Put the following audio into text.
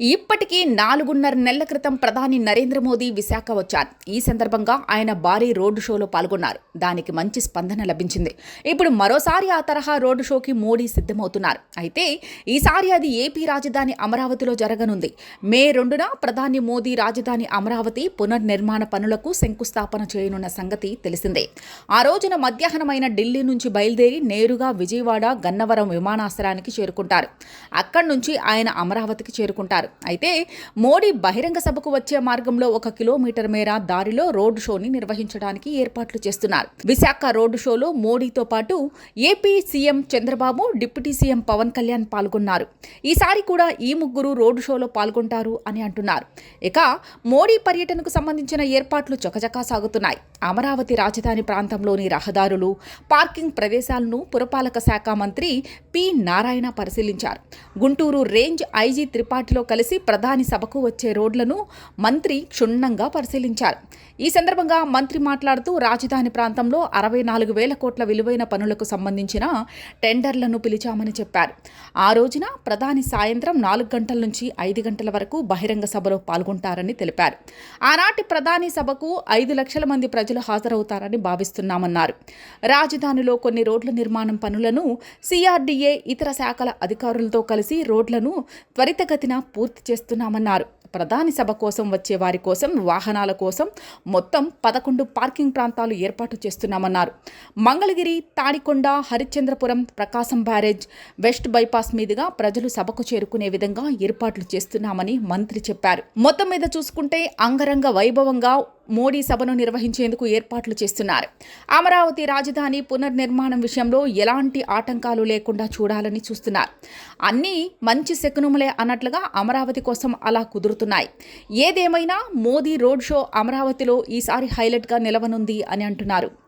ఇప్పటికీ నాలుగున్నర నెలల క్రితం ప్రధాని నరేంద్ర మోదీ విశాఖ వచ్చారు. ఈ సందర్భంగా ఆయన భారీ రోడ్డు షోలో పాల్గొన్నారు. దానికి మంచి స్పందన లభించింది. ఇప్పుడు మరోసారి ఆ తరహా రోడ్డు షోకి మోడీ సిద్ధమవుతున్నారు. అయితే ఈసారి అది ఏపీ రాజధాని అమరావతిలో జరగనుంది. మే రెండున ప్రధాని మోదీ రాజధాని అమరావతి పునర్నిర్మాణ పనులకు శంకుస్థాపన చేయనున్న సంగతి తెలిసిందే. ఆ రోజున మధ్యాహ్నమైన ఢిల్లీ నుంచి బయలుదేరి నేరుగా విజయవాడ గన్నవరం విమానాశ్రయానికి చేరుకుంటారు. అక్కడి నుంచి ఆయన అమరావతికి చేరుకుంటారు. అయితే మోడీ బహిరంగ సభకు వచ్చే మార్గంలో ఒక కిలోమీటర్ మేర దారిలో రోడ్డు షోని నిర్వహించడానికి ఏర్పాట్లు చేస్తున్నారు. విశాఖ రోడ్డు షోలో మోడీతో పాటు AP CM Chandrababu deputy CM Pawan Kalyan పాల్గొన్నారు. ఈసారి కూడా ఈ ముగ్గురు రోడ్డు షోలో పాల్గొంటారు అని అంటున్నారు. ఇక మోడీ పర్యటనకు సంబంధించిన ఏర్పాట్లు చకచకా సాగుతున్నాయి. అమరావతి రాజధాని ప్రాంతంలోని రహదారులు పార్కింగ్ ప్రదేశాలను పురపాలక శాఖ మంత్రి పి నారాయణ పరిశీలించారు. గుంటూరు రేంజ్ ఐజీ త్రిపాఠిలో కలిసి ప్రధాని సభకు వచ్చే రోడ్లను మంత్రి క్షుణ్ణంగా పరిశీలించారు. ఈ సందర్భంగా మంత్రి మాట్లాడుతూ రాజధాని ప్రాంతంలో అరవై నాలుగు వేల కోట్ల విలువైన పనులకు సంబంధించిన టెండర్లను పిలిచామని చెప్పారు. ఆ రోజున ప్రధాని సాయంత్రం నాలుగు గంటల నుంచి ఐదు గంటల వరకు బహిరంగ సభలో పాల్గొంటారని తెలిపారు. ఆనాటి ప్రధాని సభకు ఐదు లక్షల మంది ప్రజలు హాజరవుతారని భావిస్తున్నామన్నారు. రాజధానిలో కొన్ని రోడ్ల నిర్మాణం పనులను సిఆర్డీఏ ఇతర శాఖల అధికారులతో కలిసి రోడ్లను త్వరితగతిన పూర్తి చేస్తున్నామన్నారు. ప్రధాని సభ కోసం వచ్చే వారి కోసం వాహనాల కోసం మొత్తం పదకొండు పార్కింగ్ ప్రాంతాలు ఏర్పాటు చేస్తున్నామన్నారు. Mangalagiri Tadikonda Harishchandrapuram Prakasam barrage west bypass మీదుగా ప్రజలు సభకు చేరుకునే విధంగా ఏర్పాట్లు చేస్తున్నామని మంత్రి చెప్పారు. మొత్తం మీద చూసుకుంటే అంగరంగ వైభవంగా మోడీ సభను నిర్వహించేందుకు ఏర్పాట్లు చేస్తున్నారు. అమరావతి రాజధాని పునర్నిర్మాణం విషయంలో ఎలాంటి ఆటంకాలు లేకుండా చూడాలని చూస్తున్నారు. అన్నీ మంచి శకునములే అన్నట్లుగా అమరావతి కోసం అలా కుదురుతున్నాయి. ఏదేమైనా మోదీ రోడ్ షో అమరావతిలో ఈసారి హైలైట్గా నిలవనుంది అని అంటున్నారు.